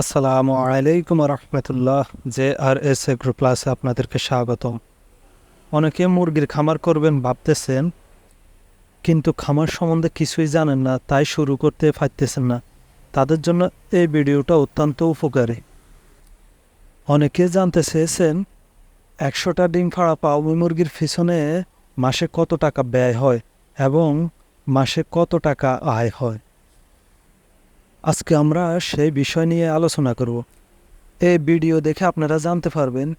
আসসালামু আলাইকুম রহমতুল্লাহ জে আর এস এগ্রো প্লাসে আপনাদেরকে স্বাগতম। অনেকে মুরগির খামার করবেন ভাবতেছেন, কিন্তু খামার সম্বন্ধে কিছুই জানেন না, তাই শুরু করতে পারতেছেন না। তাদের জন্য এই ভিডিওটা অত্যন্ত উপকারী। অনেকে জানতে চেয়েছেন, একশোটা ডিম ফাড়া পাউমি মুরগির পিছনে মাসে কত টাকা ব্যয় হয় এবং মাসে কত টাকা আয় হয়। আজকে আমরা সেই বিষয় নিয়ে আলোচনা করব। এই ভিডিও দেখে আপনারা জানতে পারবেন,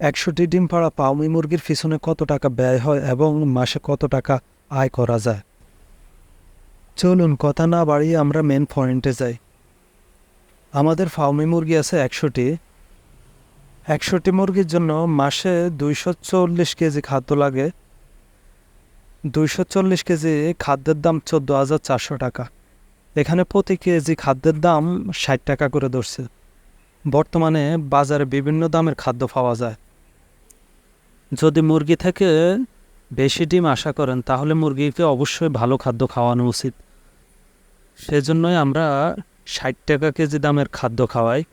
একশোটি ডিম পাড়া পাউমি মুরগির পিছনে কত টাকা ব্যয় হয় এবং মাসে কত টাকা আয় করা যায়। চলুন কথা না বাড়িয়ে আমরা মেন পয়েন্টে যাই। আমাদের ফাউমি মুরগি আছে একশোটি। একশোটি মুরগির জন্য মাসে দুইশো চল্লিশ কেজি খাদ্য লাগে। দুইশো চল্লিশ কেজি খাদ্যের দাম চোদ্দ হাজার চারশো টাকা। এখানে প্রতি কেজি খাদ্যের দাম ষাট টাকা করে ধরছে। বর্তমানে বাজারে বিভিন্ন দামের খাদ্য পাওয়া যায়। যদি মুরগি থেকে বেশি ডিম আশা করেন, তাহলে মুরগিকে অবশ্যই ভালো খাদ্য খাওয়ানো উচিত। সেজন্যই আমরা ষাট টাকা কেজি দামের খাদ্য খাওয়াই।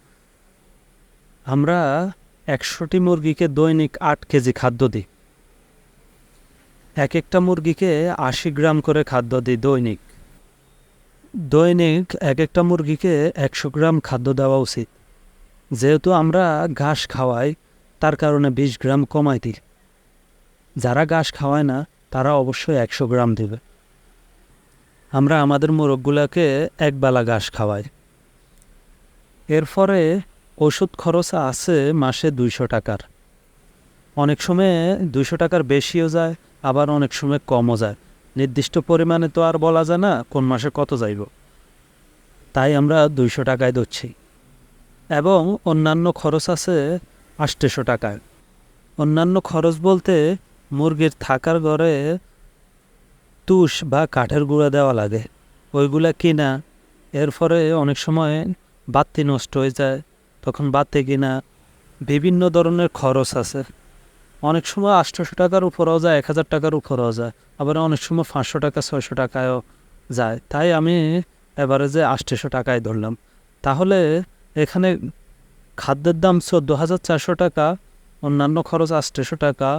আমরা একশোটি মুরগিকে দৈনিক আট কেজি খাদ্য দিই। এক একটা মুরগিকে আশি গ্রাম করে খাদ্য দিই দৈনিক। দৈনিক এক একটা মুরগিকে একশো গ্রাম খাদ্য দেওয়া উচিত। যেহেতু আমরা ঘাস খাওয়াই, তার কারণে বিশ গ্রাম কমাই দিই। যারা ঘাস খাওয়ায় না, তারা অবশ্যই একশো গ্রাম দেবে। আমরা আমাদের মোরগগুলোকে একবেলা ঘাস খাওয়াই। এরপরে ওষুধ খরচ আছে মাসে দুইশো টাকার। অনেক সময় দুইশো টাকার বেশিও যায়, আবার অনেক সময় কমও যায়। নির্দিষ্ট পরিমাণে তো আর বলা যায় না কোন মাসে কত যাইব। তাই আমরা দুইশো টাকায় দিচ্ছি এবং অন্যান্য খরচ আছে আটশোশো টাকায়। অন্যান্য খরচ বলতে মুরগির থাকার ঘরে তুষ বা কাঠের গুঁড়া দেওয়া লাগে। ওইগুলা কিনা, এর ফলে অনেক সময় বাতি নষ্ট হয়ে যায়। তখন বাতি কিনা বিভিন্ন ধরনের খরচ আছে। অনেক সময় আটশোশো টাকার উপরেও যায়, এক হাজার টাকার উপরেও যায়, আবার অনেক সময় পাঁচশো টাকা, ছয়শো টাকায়ও যায়। তাই আমি এবারে যে আটশোশো টাকায় ধরলাম। তাহলে এখানে খাদ্যের দাম চোদ্দ হাজার চারশো টাকা, অন্যান্য খরচ আটশোশো টাকা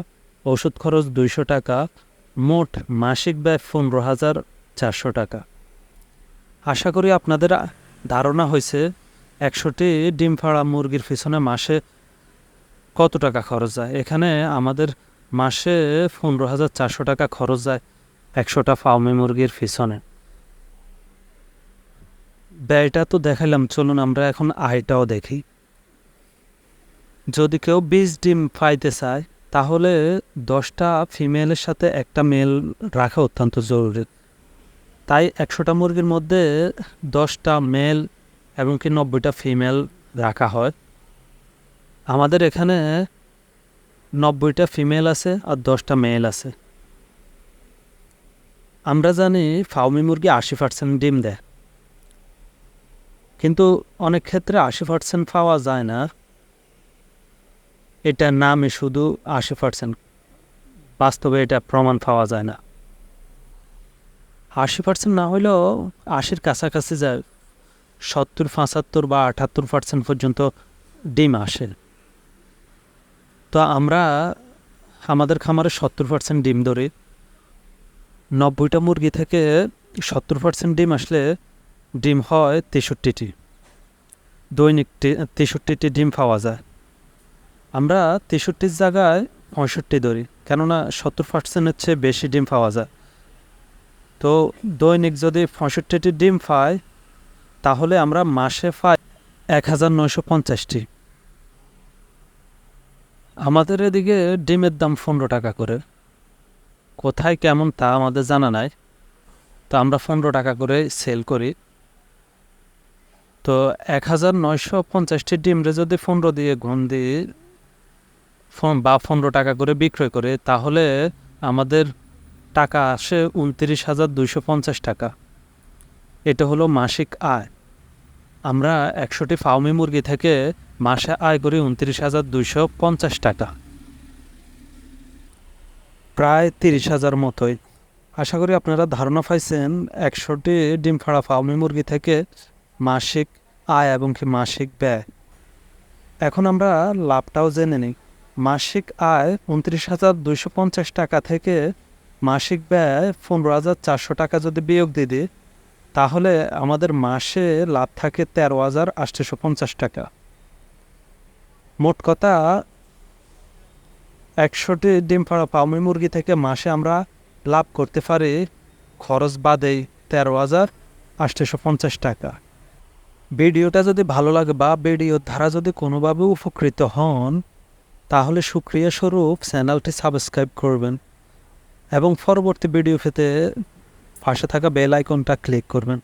ওষুধ খরচ দুইশো টাকা, মোট মাসিক ব্যয় পনেরো হাজার চারশো টাকা। আশা করি আপনাদের ধারণা হয়েছে, একশোটি ডিম ফাড়া মুরগির পিছনে মাসে কত টাকা খরচ যায়? এখানে আমাদের মাসে পনেরো হাজার চারশো টাকা খরচ যায় একশোটা ফাউমি মুরগির পিছনে। ব্যয়টা তো দেখাইলাম, চলুন আমরা এখন আয়টাও দেখি। যদি কেউ বিশ ডিম পাইতে চায়, তাহলে দশটা ফিমেলের সাথে একটা মেল রাখা অত্যন্ত জরুরি। তাই একশোটা মুরগির মধ্যে দশটা মেল এবং কি নব্বইটা ফিমেল রাখা হয়। আমাদের এখানে নব্বইটা ফিমেল আছে আর দশটা মেল আছে। আমরা জানি ফাউমি মুরগি আশি পার্সেন্ট ডিম দেয়। কিন্তু অনেক ক্ষেত্রে আশি পার্সেন্ট পাওয়া যায় না। এটা নামে শুধু আশি পার্সেন্ট। বাস্তবে এটা প্রমাণ পাওয়া যায় না। আশি পার্সেন্ট না হলেও আশির কাছাকাছি যায়। সত্তর, পঁচাত্তর বা আটাত্তর পার্সেন্ট পর্যন্ত ডিম আসে। তো আমরা আমাদের খামারে সত্তর পার্সেন্ট ডিম ধরি। নব্বইটা মুরগি থেকে সত্তর পার্সেন্ট ডিম আসলে ডিম হয় তেষট্টিটি। দৈনিক তেষট্টিটি ডিম পাওয়া যায়। আমরা তেষট্টির জায়গায় পঁয়ষট্টি ধরি, কেননা সত্তর পার্সেন্টের চেয়ে বেশি ডিম পাওয়া যায়। তো দৈনিক যদি পঁয়ষট্টিটি ডিম পাই, তাহলে আমরা মাসে পাই এক হাজার নয়শো পঞ্চাশটি। আমাদের এদিকে ডিমের দাম পনেরো টাকা করে। কোথায় কেমন তা আমাদের জানা নাই। তো আমরা পনেরো টাকা করে সেল করি। তো এক হাজার নয়শো পঞ্চাশটি ডিমরে যদি পনেরো দিয়ে ঘুম দিই বা পনেরো টাকা করে বিক্রয় করে, তাহলে আমাদের টাকা আসে উনত্রিশ হাজার দুইশো পঞ্চাশ টাকা। এটা হলো মাসিক আয়। আমরা একশোটি ফাউমি মুরগি থেকে মাসে আয় করি উনত্রিশ হাজার দুইশো পঞ্চাশ টাকা। প্রায় তিরিশ হাজার মতোই। আশা করি আপনারা ধারণা পাইছেন, একশোটি ডিম ফাড়া ফাউমি মুরগি থেকে মাসিক আয় এবং কি মাসিক ব্যয়। এখন আমরা লাভটাও জেনে নিই। মাসিক আয় উনত্রিশ হাজার দুইশো পঞ্চাশ টাকা থেকে মাসিক ব্যয় পনেরো হাজার চারশো টাকা যদি বিয়োগ দিয়ে দিই তাহলে আমাদের মাসে লাভ থাকে তেরো হাজার আটশোশো পঞ্চাশ টাকা। মোট কথা একশোটি ডিম পাড়া পাউমি মুরগি থেকে মাসে আমরা লাভ করতে পারি খরচ বাদেই তেরো হাজার আটশোশো পঞ্চাশ টাকা। ভিডিওটা যদি ভালো লাগে বা ভিডিওর দ্বারা যদি কোনোভাবে উপকৃত হন, তাহলে সুক্রিয়া স্বরূপ চ্যানেলটি সাবস্ক্রাইব করবেন এবং পরবর্তী ভিডিও পেতে পাশে থাকা বেল আইকনটা ক্লিক করবেন।